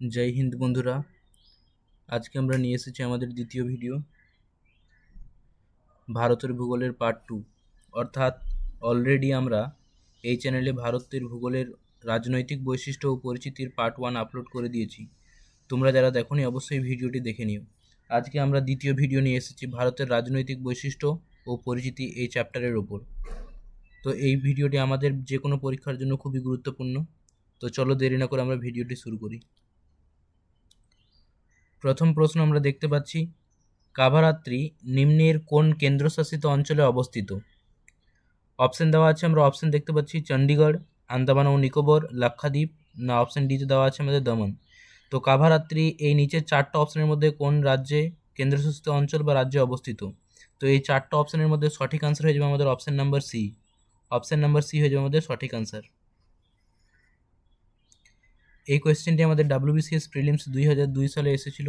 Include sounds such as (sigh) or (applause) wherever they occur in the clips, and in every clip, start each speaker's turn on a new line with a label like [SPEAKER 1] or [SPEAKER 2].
[SPEAKER 1] জয় হিন্দ বন্ধুরা। আজকে আমরা নিয়ে এসেছি আমাদের দ্বিতীয় ভিডিও ভারতের ভূগোলের পার্ট টু অর্থাৎ অলরেডি আমরা এই চ্যানেলে ভারতের ভূগোলের রাজনৈতিক বৈশিষ্ট্য ও পরিচিতির পার্ট ওয়ান আপলোড করে দিয়েছি। তোমরা যারা দেখোনি, অবশ্যই ভিডিওটি দেখে নিও। আজকে আমরা দ্বিতীয় ভিডিও নিয়ে এসেছি ভারতের রাজনৈতিক বৈশিষ্ট্য ও পরিচিতি এই চ্যাপ্টারের ওপর তো এই ভিডিওটি আমাদের যে কোনো পরীক্ষার জন্য খুবই গুরুত্বপূর্ণ। তো চলো দেরি না করে আমরা ভিডিওটি শুরু করি। প্রথম প্রশ্ন আমরা দেখতে পাচ্ছি, কাভারাত্রি নিম্নের কোন কেন্দ্রশাসিত অঞ্চলে অবস্থিত? অপশন দেওয়া আছে, আমরা অপশন দেখতে পাচ্ছি চণ্ডীগড় আন্দামান ও নিকোবর, লাক্ষাদ্বীপ, না অপশন ডিতে দেওয়া আছে আমাদের দমন। তো কাভারাত্রি এই নিচের চারটা অপশনের মধ্যে কোন রাজ্যে কেন্দ্রশাসিত অঞ্চল বা রাজ্যে অবস্থিত? তো এই চারটা অপশনের মধ্যে সঠিক আনসার হয়ে যাবে আমাদের option number C option number C হয়ে যাবে আমাদের সঠিক আনসার এই কোয়েশ্চেনটি আমাদের ডাব্লিউবিসিএস প্রিলিমস দুই হাজার দুই সালে এসেছিল।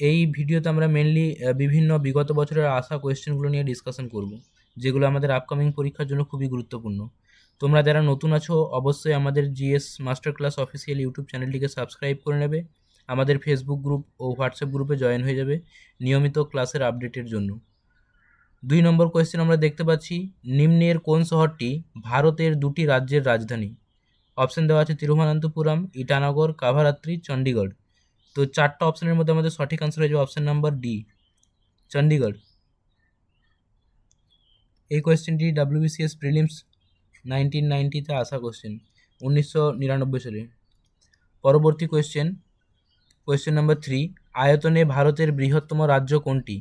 [SPEAKER 1] এই ভিডিওতে আমরা মেনলি বিভিন্ন বিগত বছরের আসা কোয়েশ্চেনগুলো নিয়ে ডিসকাশন করব, যেগুলো আমাদের আপকামিং পরীক্ষার জন্য খুবই গুরুত্বপূর্ণ। তোমরা যারা নতুন আছো, অবশ্যই আমাদের GS master class official YouTube চ্যানেলটিকে সাবস্ক্রাইব করে নেবে। আমাদের ফেসবুক গ্রুপ ও হোয়াটসঅ্যাপ গ্রুপে জয়েন হয়ে যাবে নিয়মিত ক্লাসের আপডেটের জন্য। দুই নম্বর কোয়েশ্চেন আমরা দেখতে পাচ্ছি, নিম্নের কোন শহরটি ভারতের দুটি রাজ্যের রাজধানী? অপশন দেওয়া আছে তিরুভানন্তপুরম, ইটানগর, কাভারাত্রি চণ্ডীগড় তো চারটা অপশনের মধ্যে আমাদের সঠিক আনসার হয়ে যাবে অপশন নাম্বার ডি চণ্ডীগড় এই কোয়েশ্চেনটি ডাব্লিউবিসিএস প্রিলিমস নাইনটিন নাইনটিতে আসা কোয়েশ্চেন উনিশশো নিরানব্বই সালে। পরবর্তী কোয়েশ্চেন কোয়েশ্চেন নাম্বার থ্রি আয়তনে ভারতের বৃহত্তম রাজ্য কোনটি?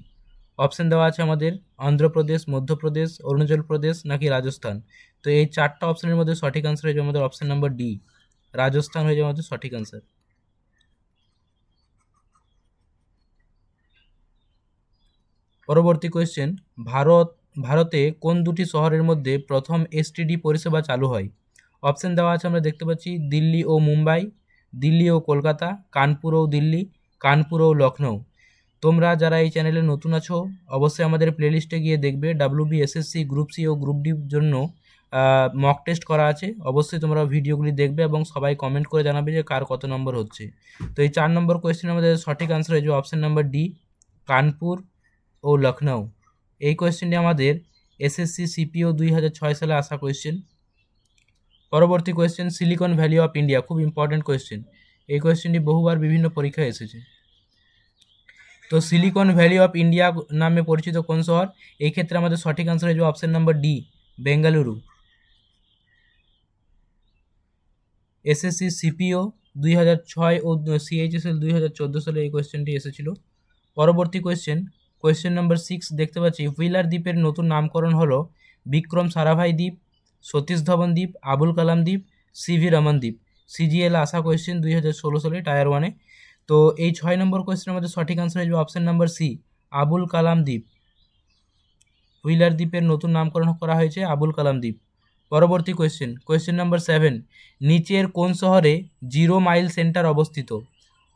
[SPEAKER 1] অপশন দেওয়া আছে আমাদের অন্ধ্রপ্রদেশ মধ্যপ্রদেশ অরুণাচল প্রদেশ নাকি রাজস্থান তো এই চারটা অপশানের মধ্যে সঠিক আনসার হয়ে যাবে আমাদের অপশান নাম্বার ডি রাজস্থান হয়ে যাবে আমাদের সঠিক আনসার পরবর্তী কোয়েশ্চেন ভারত, ভারতে কোন দুটি শহরের মধ্যে প্রথম এসটিডি পরিষেবা চালু হয়? অপশান দেওয়া আছে আমরা দেখতে পাচ্ছি দিল্লি ও মুম্বাই, দিল্লি ও কলকাতা, কানপুর ও দিল্লি, কানপুর ও লখনৌ তোমরা যারা এই চ্যানেলে নতুন আছো, অবশ্যই আমাদের প্লেলিস্টে গিয়ে দেখবে ডাব্লিউ বি গ্রুপ সি ও গ্রুপ ডির জন্য মক টেস্ট করা আছে। অবশ্যই তোমরা ভিডিওগুলি দেখবে এবং সবাই কমেন্ট করে জানাবে যে কার কত নম্বর হচ্ছে। তো এই চার নম্বর কোয়েশ্চেন আমাদের সঠিক আনসার হয়ে যাবে অপশন নাম্বার ডি কানপুর ও লখনৌ এই কোয়েশ্চেনটি আমাদের এসএসসি সিপিও দুই হাজার ছয় সালে আসা কোয়েশ্চেন পরবর্তী question Silicon Valley of India খুব ইম্পর্ট্যান্ট কোয়েশ্চেন এই কোয়েশ্চেনটি বহুবার বিভিন্ন পরীক্ষায় এসেছে। তো সিলিকন ভ্যালি অফ ইন্ডিয়া নামে পরিচিত কোন শহর? এই ক্ষেত্রে আমাদের সঠিক আনসার হয়ে যাবে option number D Bengaluru SSC CPO দুই হাজার ছয় ও সিএইচএসএল দুই হাজার চোদ্দ সালে এই কোয়েশ্চেনটি এসেছিল। পরবর্তী কোয়েশ্চেন কোয়েশ্চেন নাম্বার সিক্স দেখতে পাচ্ছি। হুইলার দ্বীপের নতুন নামকরণ হলো বিক্রম সারাভাই দ্বীপ, সতীশ ধবন দ্বীপ, আবুল কালাম দ্বীপ সিভি রমন দ্বীপ। সিজিএল আসা কোয়েশ্চেন দুই হাজার ষোলো সালে টায়ার ওয়ানে। তো এই ছয় নম্বর কোয়েশ্চেনের মধ্যে সঠিক আনসার হয়ে যাবে option number C Abul Kalam দ্বীপ। হুইলার দ্বীপের নতুন নামকরণ করা হয়েছে আবুল কালাম দ্বীপ। পরবর্তী কোয়েশ্চেন কোয়েশ্চেন নাম্বার সেভেন নিচের কোন শহরে জিরো মাইল সেন্টার অবস্থিত?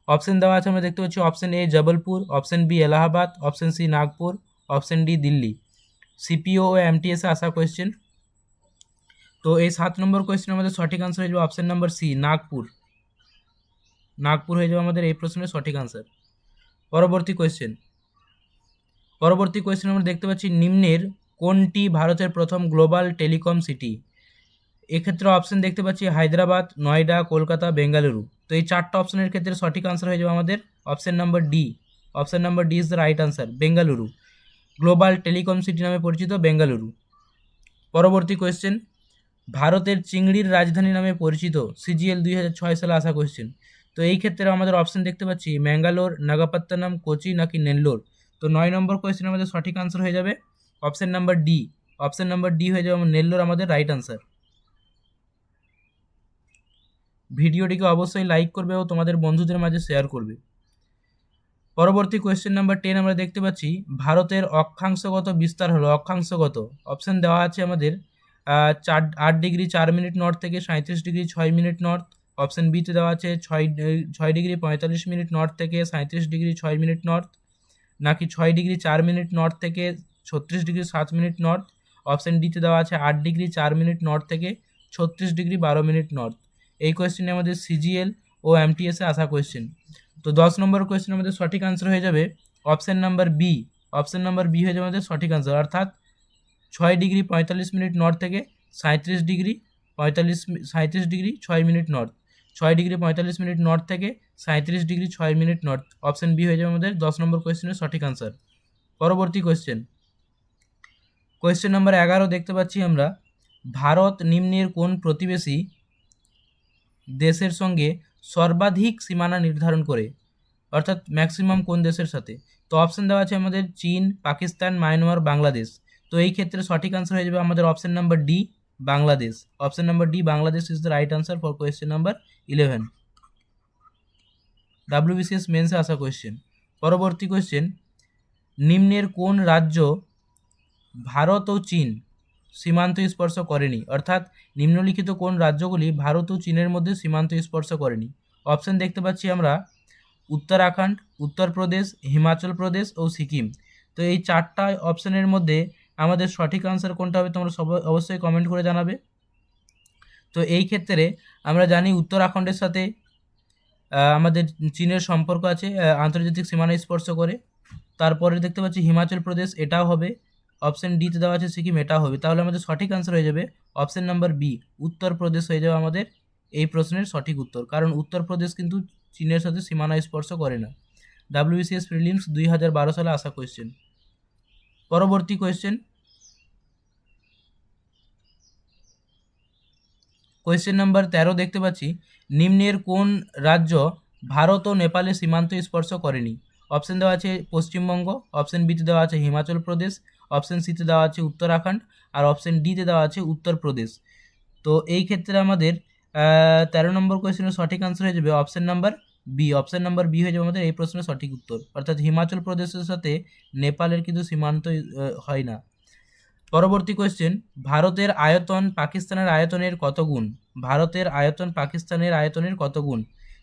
[SPEAKER 1] অপশন দেওয়া আছে, আমরা দেখতে পাচ্ছি option A Jabalpur option B Allahabad option C Nagpur option D Delhi. CPO ও এমটিএসে আসা কোয়েশ্চেন তো এই সাত নম্বর কোয়েশ্চেনের আমাদের সঠিক আনসার হয়ে যাবে option number C Nagpur. Nagpur হয়ে যাবে আমাদের এই প্রশ্নের সঠিক আনসার পরবর্তী কোয়েশ্চেন পরবর্তী কোয়েশ্চেন আমরা দেখতে পাচ্ছি নিম্নের কোনটি ভারতের প্রথম গ্লোবাল টেলিকম সিটি এক্ষেত্রে অপশন দেখতে পাচ্ছি হায়দ্রাবাদ, নয়ডা, কলকাতা, বেঙ্গালুরু। তো এই চারটা অপশনের ক্ষেত্রে সঠিক আনসার হয়ে যাবে আমাদের option number D option number D is the right answer Bengaluru. Global telecom city নামে পরিচিত বেঙ্গালুরু। পরবর্তী কোয়েশ্চেন ভারতের চিংড়ির রাজধানী নামে পরিচিত, সিজিএল দুই হাজার ছয় সালে আসা কোয়েশ্চেন তো এই ক্ষেত্রে আমাদের অপশন দেখতে পাচ্ছি, ম্যাঙ্গালোর, নাগাপাত্তানাম, কোচি নাকি নেল্লোর? তো নয় নম্বর কোয়েশ্চেন আমাদের সঠিক আনসার হয়ে যাবে। Option number D option number D হয়ে যাবে নেল্লোর আমাদের রাইট আনসার ভিডিওটিকে অবশ্যই লাইক করবে ও তোমাদের বন্ধুদের মাঝে শেয়ার করবে। পরবর্তী কোয়েশ্চেন নাম্বার টেন আমরা দেখতে পাচ্ছি, ভারতের অক্ষাংশগত বিস্তার হলো, অক্ষাংশগত। অপশান দেওয়া আছে আমাদের চার, আট ডিগ্রি চার মিনিট নর্থ থেকে সাঁত্রিশ ডিগ্রি ছয় মিনিট নর্থ অপশান বিতে দেওয়া আছে, ছয় ছয় ডিগ্রি পঁয়তাল্লিশ মিনিট নর্থ থেকে সাঁত্রিশ ডিগ্রি ছয় মিনিট নর্থ, নাকি ছয় ডিগ্রি চার মিনিট নর্থ থেকে ছত্রিশ ডিগ্রি সাত মিনিট নর্থ, অপশান ডিতে দেওয়া আছে আট ডিগ্রি চার মিনিট নর্থ থেকে ছত্রিশ ডিগ্রি বারো মিনিট নর্থ। এই কোয়েশ্চেনে আমাদের সিজিএল ও এমটিএসে আসা কোয়েশ্চেন তো দশ নম্বর কোয়েশ্চেন আমাদের সঠিক আনসার হয়ে যাবে। Option number B option number B হয়ে যাবে আমাদের সঠিক আনসার অর্থাৎ ছয় ডিগ্রি পঁয়তাল্লিশ মিনিট নর্থ থেকে সাঁত্রিশ ডিগ্রি পঁয়তাল্লিশ সাঁত্রিশ ডিগ্রি ছয় মিনিট নর্থ। ছয় ডিগ্রি পঁয়তাল্লিশ মিনিট নর্থ থেকে সাঁত্রিশ ডিগ্রি ছয় মিনিট নর্থ অপশান বি হয়ে যাবে আমাদের দশ নম্বর কোয়েশ্চেনের সঠিক আনসার পরবর্তী কোয়েশ্চেন কোয়েশ্চেন নাম্বার এগারো দেখতে পাচ্ছি আমরা। ভারত নিম্নের কোন প্রতিবেশী দেশের সঙ্গে সর্বাধিক সীমানা নির্ধারণ করে? অর্থাৎ ম্যাক্সিমাম কোন দেশের সাথে? তো অপশান দেওয়া আছে আমাদের চীন, পাকিস্তান, মায়ানমার, বাংলাদেশ। তো এই ক্ষেত্রে সঠিক আনসার হয়ে যাবে আমাদের option number D Bangladesh. Option number D Bangladesh is the right answer for question number eleven WBCS মেন্সে আসা কোয়েশ্চেন পরবর্তী কোয়েশ্চেন নিম্নের কোন রাজ্য ভারত ও চীন সীমান্ত স্পর্শ করেনি? অর্থাৎ, নিম্নলিখিত কোন রাজ্যগুলি ভারত ও চীনের মধ্যে সীমান্ত স্পর্শ করেনি? অপশান দেখতে পাচ্ছি আমরা উত্তরাখণ্ড, উত্তরপ্রদেশ, হিমাচল প্রদেশ ও সিকিম। তো এই চারটা অপশানের মধ্যে আমাদের সঠিক আনসার কোনটা হবে তোমরা সব অবশ্যই কমেন্ট করে জানাবে। তো এই ক্ষেত্রে আমরা জানি উত্তরাখণ্ডের সাথে আমাদের চীনের সম্পর্ক আছে আন্তর্জাতিক সীমানা স্পর্শ করে। তারপরে দেখতে পাচ্ছি হিমাচল প্রদেশ, এটাও হবে। অপশান ডিতে দেওয়া আছে সিকিম, এটাও হবে। তাহলে আমাদের সঠিক আনসার হয়ে যাবে অপশান নাম্বার বি উত্তরপ্রদেশ হয়ে যাবে আমাদের এই প্রশ্নের সঠিক উত্তর। কারণ উত্তরপ্রদেশ কিন্তু চীনের সাথে সীমানা স্পর্শ করে না। ডাব্লিউবিসিএস প্রিলিমস দুই হাজার বারো সালে আসা কোয়েশ্চেন পরবর্তী কোয়েশ্চেন কোয়েশ্চেন নাম্বার তেরো দেখতে পাচ্ছি। নিম্নের কোন রাজ্য ভারত ও নেপালের সীমান্ত স্পর্শ করেনি? অপশন দেওয়া আছে পশ্চিমবঙ্গ অপশন বিতে দেওয়া আছে হিমাচল প্রদেশ অপশন সিতে দেওয়া আছে উত্তরাখণ্ড, আর অপশন ডিতে দেওয়া আছে উত্তরপ্রদেশ তো এই ক্ষেত্রে আমাদের তেরো নম্বর কোয়েশ্চেনের সঠিক আনসার হয়ে যাবে option number B option number B হয়ে যাবে আমাদের এই প্রশ্নের সঠিক উত্তর। অর্থাৎ হিমাচল প্রদেশের সাথে নেপালের কিন্তু সীমান্ত হয় না। পরবর্তী কোয়েশ্চেন ভারতের আয়তন পাকিস্তানের আয়তনের কত গুণ? ভারতের আয়তন পাকিস্তানের আয়তনের কত গুণ?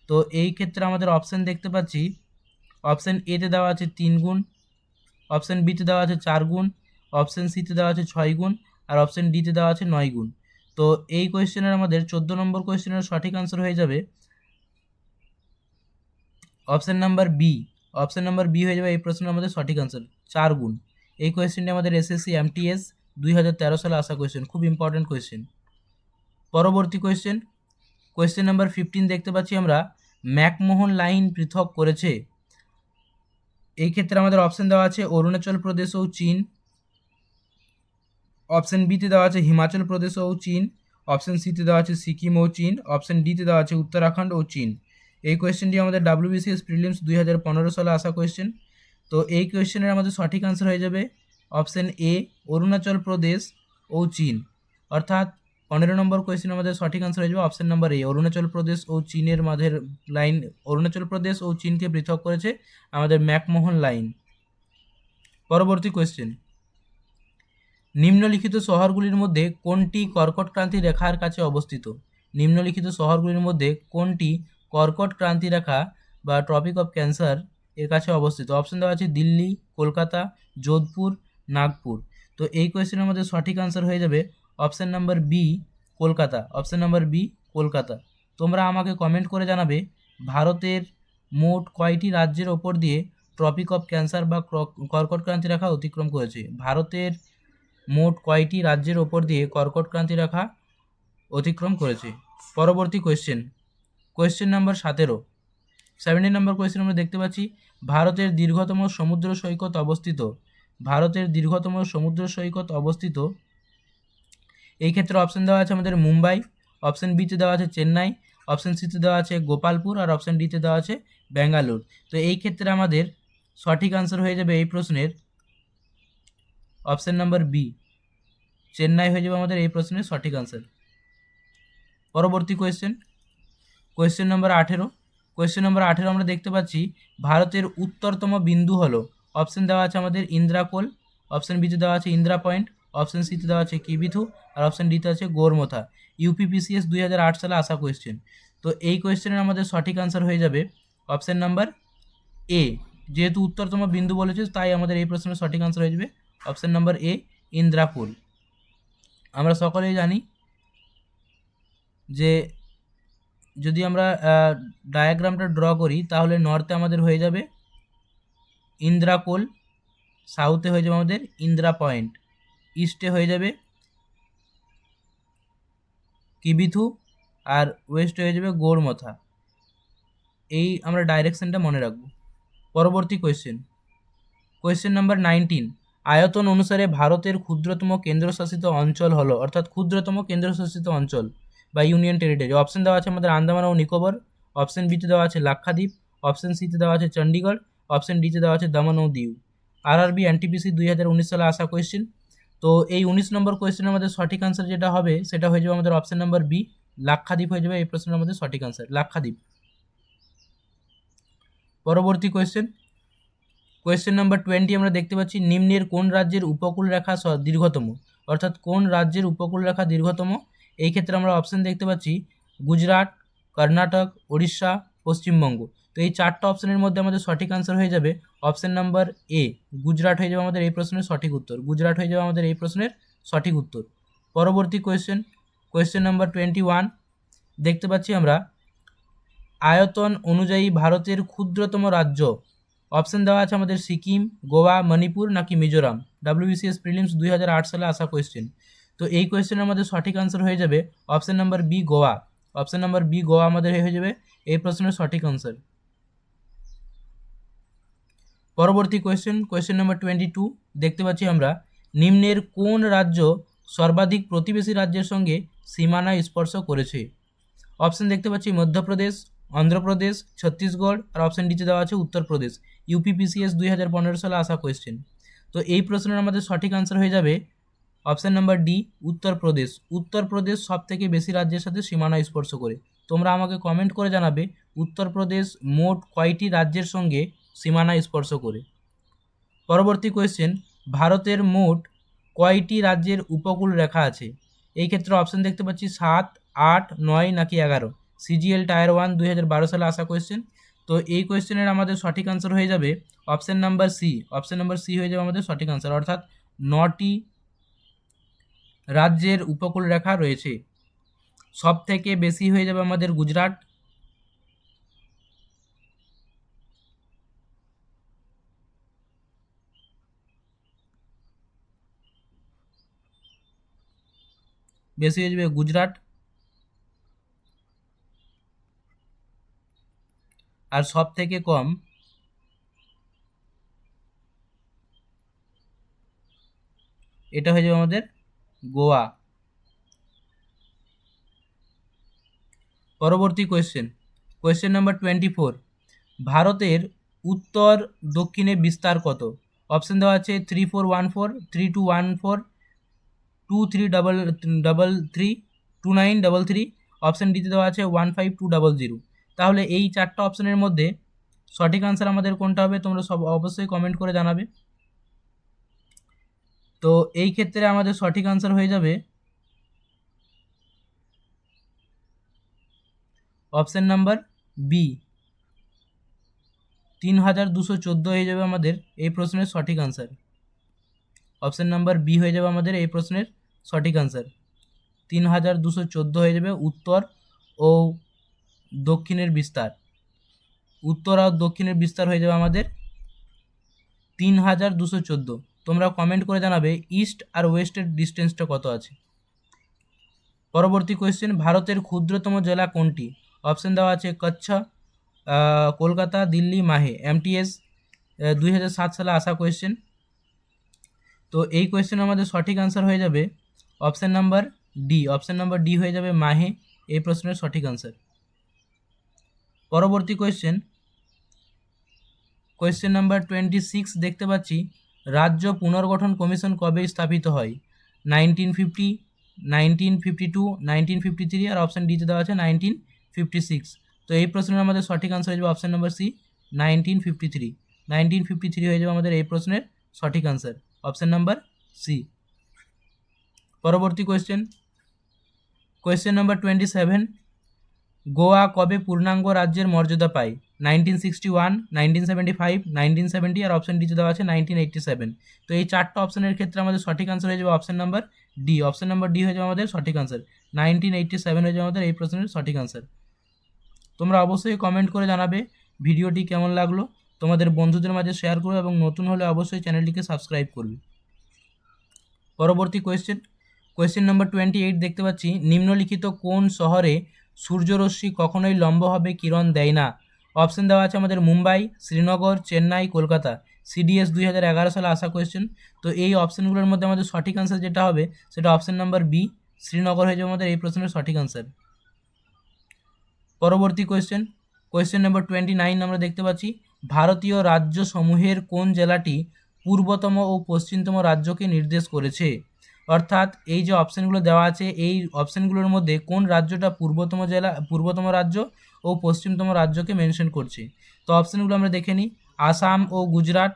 [SPEAKER 1] তো এই ক্ষেত্রে আমাদের অপশন দেখতে পাচ্ছি। অপশন এতে দেওয়া আছে তিন গুণ অপশন বিতে দেওয়া আছে চার গুণ অপশন সিতে দেওয়া আছে ছয় গুণ, আর অপশন ডিতে দেওয়া আছে নয় গুণ। তো এই কোয়েশ্চেনের আমাদের চোদ্দ নম্বর কোয়েশ্চেনের সঠিক আনসার হয়ে যাবে। Option number B option number B হয়ে যাবে এই প্রশ্নের আমাদের সঠিক আনসার চার গুণ। এই কোয়েশ্চেনটি আমাদের এসএসসি এমটিএস দুই হাজার তেরো সালে আসা কোয়েশ্চেন খুব ইম্পর্ট্যান্ট কোয়েশ্চেন পরবর্তী কোয়েশ্চেন কোয়েশ্চেন নাম্বার ফিফটিন দেখতে পাচ্ছি আমরা, ম্যাকমোহন লাইন পৃথক করেছে। এই ক্ষেত্রে আমাদের অপশন দেওয়া আছে অরুণাচল প্রদেশ ও চীন। অপশন বিতে দেওয়া আছে হিমাচল প্রদেশ ও চীন। অপশন সিতে দেওয়া আছে সিকিম ও চীন। অপশন ডিতে দেওয়া আছে উত্তরাখণ্ড ও চীন। এই কোয়েশ্চেনটি আমাদের ডাব্লিউবিসিএস প্রিলিমস দুই হাজার পনেরো সালে আসা কোয়েশ্চেন তো এই কোয়েশ্চেনের আমাদের সঠিক আনসার হয়ে যাবে অপশন এ অরুণাচল প্রদেশ ও চীন। অর্থাৎ পনেরো নম্বর কোয়েশ্চেন আমাদের সঠিক আনসার হয়ে যাবে option number A Arunachal Pradesh ও চীনের মাঝের লাইন অরুণাচল প্রদেশ ও চীনকে পৃথক করেছে আমাদের ম্যাকমোহন লাইন। পরবর্তী কোয়েশ্চেন নিম্নলিখিত শহরগুলির মধ্যে কোনটি কর্কট ক্রান্তি রেখার কাছে অবস্থিত? নিম্নলিখিত শহরগুলির মধ্যে কোনটি কর্কট ক্রান্তি রেখা বা ট্রপিক অফ ক্যান্সার এর কাছে অবস্থিত। অপশন দেওয়া আছে দিল্লি, কলকাতা, যোধপুর, নাগপুর। তো এই কোয়েশ্চেনের মধ্যে সঠিক আনসার হয়ে যাবে option number B Kolkata. Option number B Kolkata. তোমরা আমাকে কমেন্ট করে জানাবে ভারতের মোট কয়টি রাজ্যের ওপর দিয়ে ট্রপিক অফ ক্যান্সার বা ক্র- কর্কট ক্রান্তি রেখা অতিক্রম করেছে? ভারতের মোট কয়টি রাজ্যের ওপর দিয়ে কর্কট ক্রান্তি রেখা অতিক্রম করেছে? পরবর্তী কোয়েশ্চেন কোয়েশ্চেন নাম্বার সতেরো। সেভেন্টিন নম্বর কোয়েশ্চেন আমরা দেখতে পাচ্ছি, ভারতের দীর্ঘতম সমুদ্র সৈকত অবস্থিত। ভারতের দীর্ঘতম সমুদ্র সৈকত অবস্থিত। এই ক্ষেত্রে অপশন দেওয়া আছে আমাদের মুম্বাই অপশন বিতে দেওয়া আছে চেন্নাই অপশন সিতে দেওয়া আছে গোপালপুর, আর অপশন ডিতে দেওয়া আছে ব্যাঙ্গালোর। তো এই ক্ষেত্রে আমাদের সঠিক আনসার হয়ে যাবে এই প্রশ্নের। অপশন নাম্বার বি চেন্নাই হয়ে যাবে আমাদের এই প্রশ্নের সঠিক আনসার পরবর্তী কোয়েশ্চেন কোয়েশ্চেন নম্বর আঠেরো। কোয়েশ্চেন নম্বর আঠেরো আমরা দেখতে পাচ্ছি, ভারতের উত্তরতম বিন্দু হলো অপশন দেওয়া আছে আমাদের ইন্দ্রাকোল অপশন বিতে দেওয়া আছে ইন্দ্রা পয়েন্ট অপশন সিতে দেওয়া আছে কিবিথু আর অপশন ডিতে আছে গোরমথা। ইউপিপিসিএস দুই হাজার আট সালে আসা কোয়েশ্চেন তো এই কোয়েশ্চেনের আমাদের সঠিক আনসার হয়ে যাবে অপশন নাম্বার এ যেহেতু উত্তরতম বিন্দু বলেছে, তাই আমাদের এই প্রশ্নের সঠিক আনসার হয়ে যাবে অপশন নাম্বার এ ইন্দ্রাকুল। আমরা সকলেই জানি যে যদি আমরা ডায়াগ্রামটা ড্র করি, তাহলে নর্থে আমাদের হয়ে যাবে ইন্দ্রাকোল সাউথে হয়ে যাবে আমাদের ইন্দ্রা পয়েন্ট ইস্টে হয়ে যাবে কিবিথু, আর ওয়েস্টে হয়ে যাবে গৌরমথা এই আমরা ডাইরেকশনটা মনে রাখব। পরবর্তী কোয়েশ্চেন কোয়েশ্চেন নাম্বার নাইনটিন আয়তন অনুসারে ভারতের ক্ষুদ্রতম কেন্দ্রশাসিত অঞ্চল হলো, অর্থাৎ ক্ষুদ্রতম কেন্দ্রশাসিত অঞ্চল। বা ইউনিয়ন টেরিটরি অপশন দেওয়া আছে আমাদের আন্দামান ও নিকোবর অপশন বিতে দেওয়া আছে লাক্ষাদ্বীপ অপশন সিতে দেওয়া আছে চণ্ডীগড় অপশন ডিতে দেওয়া আছে দমন ও দিউ। আরআরবি এনটিপিসি দুই হাজার উনিশ সালে আসা কোয়েশ্চেন তো এই উনিশ নম্বর কোয়েশ্চেনের আমাদের সঠিক আনসার যেটা হবে, সেটা হয়ে যাবে আমাদের অপশন নাম্বার বি লাক্ষাদ্বীপ হয়ে যাবে এই প্রশ্নের আমাদের সঠিক আনসার লাক্ষাদ্বীপ। পরবর্তী কোয়েশ্চেন কোয়েশ্চেন নাম্বার টোয়েন্টি আমরা দেখতে পাচ্ছি, নিম্নের কোন রাজ্যের উপকূল রেখা দীর্ঘতম? অর্থাৎ কোন রাজ্যের উপকূল রেখা দীর্ঘতম? এই ক্ষেত্রে আমরা অপশন দেখতে পাচ্ছি গুজরাট, কর্ণাটক উড়িষ্যা পশ্চিমবঙ্গ। তো এই চারটা অপশানের মধ্যে আমাদের সঠিক আনসার হয়ে যাবে অপশান নাম্বার এ গুজরাট হয়ে যাবে আমাদের এই প্রশ্নের সঠিক উত্তর। গুজরাট হয়ে যাবে আমাদের এই প্রশ্নের সঠিক উত্তর। পরবর্তী question question number twenty one দেখতে পাচ্ছি আমরা আয়তন অনুযায়ী ভারতের ক্ষুদ্রতম রাজ্য। অপশান দেওয়া আছে আমাদের সিকিম, গোয়া, মণিপুর নাকি মিজোরাম? ডাব্লিউবিসিএস প্রিলিমস দুই হাজার আট সালে আসা কোয়েশ্চেন তো এই কোয়েশ্চেনের আমাদের সঠিক আনসার হয়ে যাবে option number B Goa option number B Goa আমাদের হয়ে যাবে। এই প্রশ্নের সঠিক আনসার পরবর্তী question question number twenty two দেখতে পাচ্ছি আমরা, নিম্নের কোন রাজ্য সর্বাধিক প্রতিবেশী রাজ্যের সঙ্গে সীমানা স্পর্শ করেছে? অপশন দেখতে পাচ্ছি মধ্যপ্রদেশ, অন্ধ্রপ্রদেশ, ছত্তিশগড়, আর অপশন ডিতে দেওয়া আছে উত্তরপ্রদেশ। ইউপিপিসিএস দুই হাজার পনেরো সালে আসা কোয়েশ্চেন তো এই প্রশ্নের আমাদের সঠিক আনসার হয়ে যাবে option number D, Uttar Pradesh. Uttar Pradesh সব থেকে বেশি রাজ্যের সাথে সীমানা স্পর্শ করে। তোমরা আমাকে কমেন্ট করে জানাবে, উত্তরপ্রদেশ মোট কয়টি রাজ্যের সঙ্গে সীমানা স্পর্শ করে। পরবর্তী কোয়েশ্চেন ভারতের মোট কয়টি রাজ্যের উপকূল রেখা আছে? এই ক্ষেত্রে অপশন দেখতে পাচ্ছি সাত, আট, নয় নাকি এগারো। সিজিএল টায়ার ওয়ান দুই হাজার বারো সালে আসা কোয়েশ্চেন তো এই কোয়েশ্চেনের আমাদের সঠিক আনসার হয়ে যাবে option number C option number C হয়ে যাবে আমাদের সঠিক আনসার অর্থাৎ নটি রাজ্যের উপকূল রেখা রয়েছে। সব থেকে বেশি হয়ে যাবে আমাদের গুজরাট। বেশি হয়ে যাবে গুজরাট। আর সব থেকে কম এটা হয়ে যাবে আমাদের গোয়া। পরবর্তী question question number twenty four ভারতের উত্তর দক্ষিণে বিস্তার কত? অপশন দেওয়া আছে three four one four three two one four two three double double three two nine double three option ডিতে দেওয়া আছে one five two double zero তাহলে এই চারটা অপশানের মধ্যে সঠিক আনসার আমাদের কোনটা হবে তোমরা সব অবশ্যই কমেন্ট করে জানাবে। তো এই ক্ষেত্রে আমাদের সঠিক আনসার হয়ে যাবে অপশান নাম্বার বি তিন হাজার দুশো চোদ্দ হয়ে যাবে আমাদের এই প্রশ্নের সঠিক আনসার অপশান নাম্বার বি হয়ে যাবে আমাদের এই প্রশ্নের সঠিক আনসার তিন হাজার দুশো চোদ্দ হয়ে যাবে উত্তর ও দক্ষিণের বিস্তার। উত্তর আর দক্ষিণের বিস্তার হয়ে যাবে আমাদের তিন হাজার দুশো চোদ্দ। তোমরা কমেন্ট করে জানাবে ইস্ট আর ওয়েস্টের ডিস্টেন্সটা কত আছে। পরবর্তী কোয়েশ্চেন ভারতের ক্ষুদ্রতম জেলা কোনটি? অপশন দেওয়া আছে কচ্ছ কলকাতা, দিল্লি, মাহে। এমটিএস দুই হাজার সাত সালে আসা কোয়েশ্চেন তো এই কোয়েশ্চেন আমাদের সঠিক আনসার হয়ে যাবে option number D option number D হয়ে যাবে মাহে। এই প্রশ্নের সঠিক আনসার পরবর্তী question question number twenty six দেখতে পাচ্ছি। রাজ্য পুনর্গঠন কমিশন কবে স্থাপিত হয়? Nineteen fifty nineteen fifty two, nineteen fifty three আর অপশান ডিতে দেওয়া আছে নাইনটিন ফিফটি সিক্স। তো এই প্রশ্নের আমাদের সঠিক আনসার হয়ে যাবে option number C nineteen fifty three. Nineteen fifty three হয়ে যাবে আমাদের এই প্রশ্নের সঠিক আনসার অপশান নাম্বার সি পরবর্তী question question number twenty seven Goa কবে পূর্ণাঙ্গ রাজ্যের মর্যাদা পায়? Nineteen sixty one nineteen seventy five nineteen seventy আর অপশান ডিতে দেওয়া আছে নাইনটিন এইটটি সেভেন তো এই চারটা অপশানের ক্ষেত্রে আমাদের সঠিক আনসার হয়ে যাবে option number D option number D হয়ে যাবে আমাদের সঠিক আনসার নাইনটিন এইটটি সেভেন হয়ে যাবে আমাদের এই প্রশ্নের সঠিক আনসার তোমরা অবশ্যই কমেন্ট করে জানাবে ভিডিওটি কেমন লাগল। তোমাদের বন্ধুদের মাঝে শেয়ার করো এবং নতুন হলে অবশ্যই চ্যানেলটিকে সাবস্ক্রাইব করবে। পরবর্তী question question number twenty eight দেখতে পাচ্ছি। নিম্নলিখিত কোন শহরে সূর্যরশ্মি কখনোই লম্বভাবে কিরণ দেয় না। অপশন দেওয়া আছে আমাদের মুম্বাই, শ্রীনগর, চেন্নাই, কলকাতা। সিডিএস দুই হাজার এগারো সালে আসা কোয়েশ্চেন তো এই অপশানগুলোর মধ্যে আমাদের সঠিক আনসার যেটা হবে, সেটা অপশান নাম্বার বি শ্রীনগর হয়ে যাবে আমাদের এই প্রশ্নের সঠিক আনসার পরবর্তী question question number twenty nine আমরা দেখতে পাচ্ছি, ভারতীয় রাজ্য সমূহের কোন জেলাটি পূর্বতম ও পশ্চিমতম রাজ্যকে নির্দেশ করেছে? অর্থাৎ এই যে অপশানগুলো দেওয়া আছে, এই অপশানগুলোর মধ্যে কোন রাজ্যটা পূর্বতম জেলা, পূর্বতম রাজ্য ও পশ্চিমতম রাজ্যকে মেনশন করছে? তো অপশানগুলো আমরা দেখে নিই। আসাম ও গুজরাট।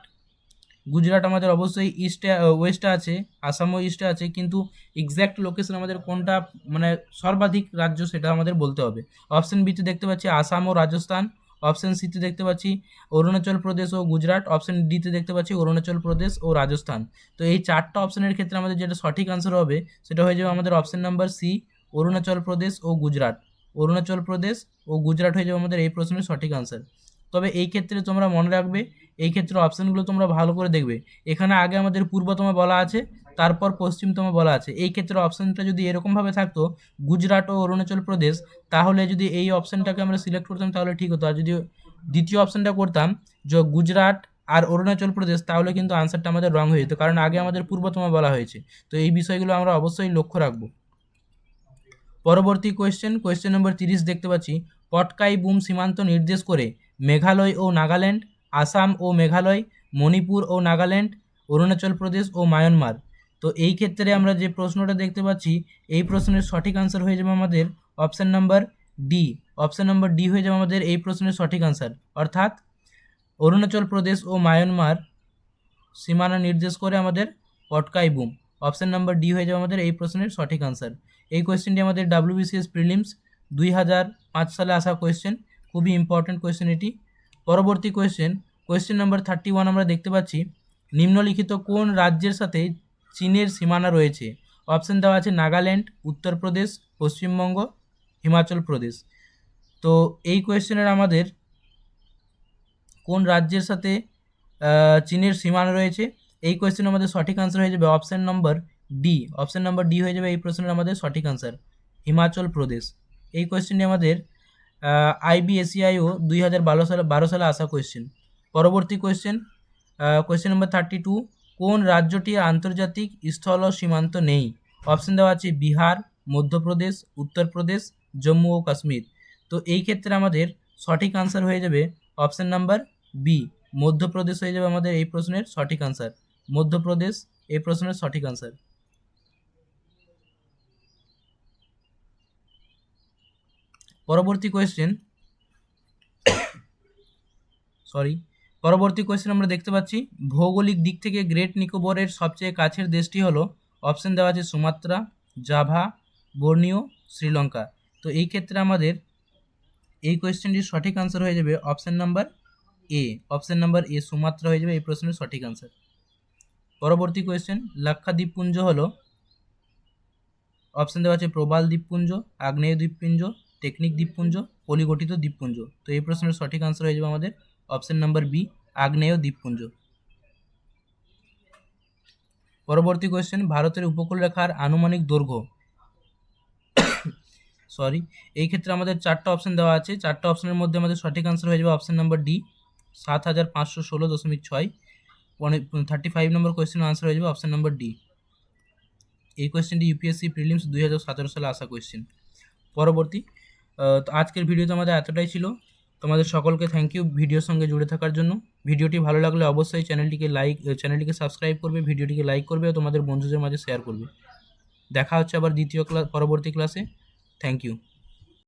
[SPEAKER 1] গুজরাট আমাদের অবশ্যই ইস্টে ওয়েস্টে আছে আসামও ইস্টে আছে, কিন্তু এক্স্যাক্ট লোকেশন আমাদের কোনটা মানে সর্বাধিক রাজ্য সেটা আমাদের বলতে হবে। অপশন বিতে দেখতে পাচ্ছি আসাম ও রাজস্থান। অপশন সিতে দেখতে পাচ্ছি অরুণাচল প্রদেশ ও গুজরাট। অপশন ডিতে দেখতে পাচ্ছি অরুণাচল প্রদেশ ও রাজস্থান। তো এই চারটা অপশনের ক্ষেত্রে আমাদের যেটা সঠিক আনসার হবে, সেটা হয়ে যাবে আমাদের option number C, Arunachal Pradesh ও গুজরাট। অরুণাচল প্রদেশ ও গুজরাট হয়ে যাবে আমাদের এই প্রশ্নের সঠিক আনসার তবে এই ক্ষেত্রে তোমরা মনে রাখবে, এই ক্ষেত্রে অপশানগুলো তোমরা ভালো করে দেখবে। এখানে আগে আমাদের পূর্বতম বলা আছে তারপর পশ্চিমতম বলা আছে। এই ক্ষেত্রে অপশানটা যদি এরকমভাবে থাকতো, গুজরাট ও অরুণাচল প্রদেশ, তাহলে যদি এই অপশানটাকে আমরা সিলেক্ট করতাম, তাহলে ঠিক হতো। আর যদি দ্বিতীয় অপশানটা করতাম, যে গুজরাট আর অরুণাচল প্রদেশ, তাহলে কিন্তু আনসারটা আমাদের রং হয়ে যেত, কারণ আগে আমাদের পূর্বতম বলা হয়েছে। তো এই বিষয়গুলো আমরা অবশ্যই লক্ষ্য রাখব। পরবর্তী কোয়েশ্চেন কোয়েশ্চেন নম্বর তিরিশ দেখতে পাচ্ছি। পটকাই বুম সীমান্ত নির্দেশ করে মেঘালয় ও নাগাল্যান্ড, আসাম ও মেঘালয়, মণিপুর ও নাগাল্যান্ড, অরুণাচল প্রদেশ ও মায়ানমার। তো এই ক্ষেত্রে আমরা যে প্রশ্নটা দেখতে পাচ্ছি, এই প্রশ্নের সঠিক আনসার হয়ে যাবে আমাদের option number D option number D হয়ে যাবে আমাদের এই প্রশ্নের সঠিক আনসার অর্থাৎ অরুণাচল প্রদেশ ও মায়ানমার সীমানা নির্দেশ করে আমাদের Patkai Bum option number D হয়ে যাবে আমাদের এই প্রশ্নের সঠিক আনসার এই কোয়েশ্চেনটি আমাদের ডাব্লিউবিসিএস প্রিলিমস দুই হাজার পাঁচ সালে আসা কোয়েশ্চেন খুবই ইম্পর্ট্যান্ট কোয়েশ্চেন এটি। পরবর্তী question question number thirty one আমরা দেখতে পাচ্ছি। নিম্নলিখিত কোন রাজ্যের সাথে চীনের সীমানা রয়েছে। অপশান দেওয়া আছে নাগাল্যান্ড উত্তরপ্রদেশ পশ্চিমবঙ্গ, হিমাচল প্রদেশ। তো এই কোয়েশ্চেনের আমাদের কোন রাজ্যের সাথে চীনের সীমানা রয়েছে, এই কোয়েশ্চেনের আমাদের সঠিক আনসার হয়ে যাবে option number D option number D হয়ে যাবে এই প্রশ্নের আমাদের সঠিক আনসার হিমাচল প্রদেশ। এই কোয়েশ্চেনটি আমাদের আইবিএসিআইও দুই হাজার বারো সালে বারো সালে আসা কোয়েশ্চেন পরবর্তী question question number thirty two কোন রাজ্যটি আন্তর্জাতিক স্থল সীমান্ত নেই? অপশান দেওয়া আছে বিহার, মধ্যপ্রদেশ, উত্তরপ্রদেশ, জম্মু ও কাশ্মীর। তো এই ক্ষেত্রে আমাদের সঠিক আনসার হয়ে যাবে অপশান নাম্বার বি মধ্যপ্রদেশ হয়ে যাবে আমাদের এই প্রশ্নের সঠিক আনসার মধ্যপ্রদেশ এই প্রশ্নের সঠিক আনসার পরবর্তী কোয়েশ্চেন সরি (coughs) পরবর্তী কোয়েশ্চেন আমরা দেখতে পাচ্ছি, ভৌগোলিক দিক থেকে গ্রেট নিকোবরের সবচেয়ে কাছের দেশটি হলো অপশন দেওয়া আছে সুমাত্রা, জাভা বর্নিও শ্রীলঙ্কা। তো এই ক্ষেত্রে আমাদের এই কোয়েশ্চেনটির সঠিক আনসার হয়ে যাবে option number A option number A Sumatra হয়ে যাবে এই প্রশ্নের সঠিক আনসার পরবর্তী কোয়েশ্চেন লাক্ষা দ্বীপপুঞ্জ হলো অপশন দেওয়া আছে প্রবাল দ্বীপপুঞ্জ আগ্নেয় দ্বীপপুঞ্জ টেকনিক দ্বীপপুঞ্জ, পলিগঠিত দ্বীপপুঞ্জ। তো এই প্রশ্নের সঠিক আনসার হয়ে যাবে আমাদের অপশন নাম্বার বি, আগ্নেয় দ্বীপপুঞ্জ। পরবর্তী কোয়েশ্চেন ভারতের উপকূলরেখার আনুমানিক দৈর্ঘ্য। (coughs) সরি এই ক্ষেত্রে আমাদের চারটা অপশন দেওয়া আছে। চারটা অপশনের মধ্যে আমাদের সঠিক আনসার হয়ে যাবে অপশন নাম্বার ডি সাত হাজার পাঁচশো ষোলো দশমিক ছয়। থার্টি ফাইভ নম্বর কোয়েশ্চেনের আনসার হয়ে যাবে অপশন নাম্বার ডি এই কোয়েশ্চেনটি ইউপিএসসি প্রিলিমস দুই হাজার সতেরো সালে আসা কোয়েশ্চেন পরবর্তী তো আজকের ভিডিওতে আমাদের এতটাই ছিল। তোমাদের সকলকে থ্যাংক ইউ ভিডিওর সঙ্গে জুড়ে থাকার জন্য। ভিডিওটি ভালো লাগলে অবশ্যই চ্যানেলটিকে লাইক চ্যানেলটিকে সাবস্ক্রাইব করবে, ভিডিওটিকে লাইক করবে ও তোমাদের বন্ধুদের মাঝে শেয়ার করবে। দেখা হচ্ছে আবার দ্বিতীয় ক্লাস পরবর্তী ক্লাসে থ্যাংক ইউ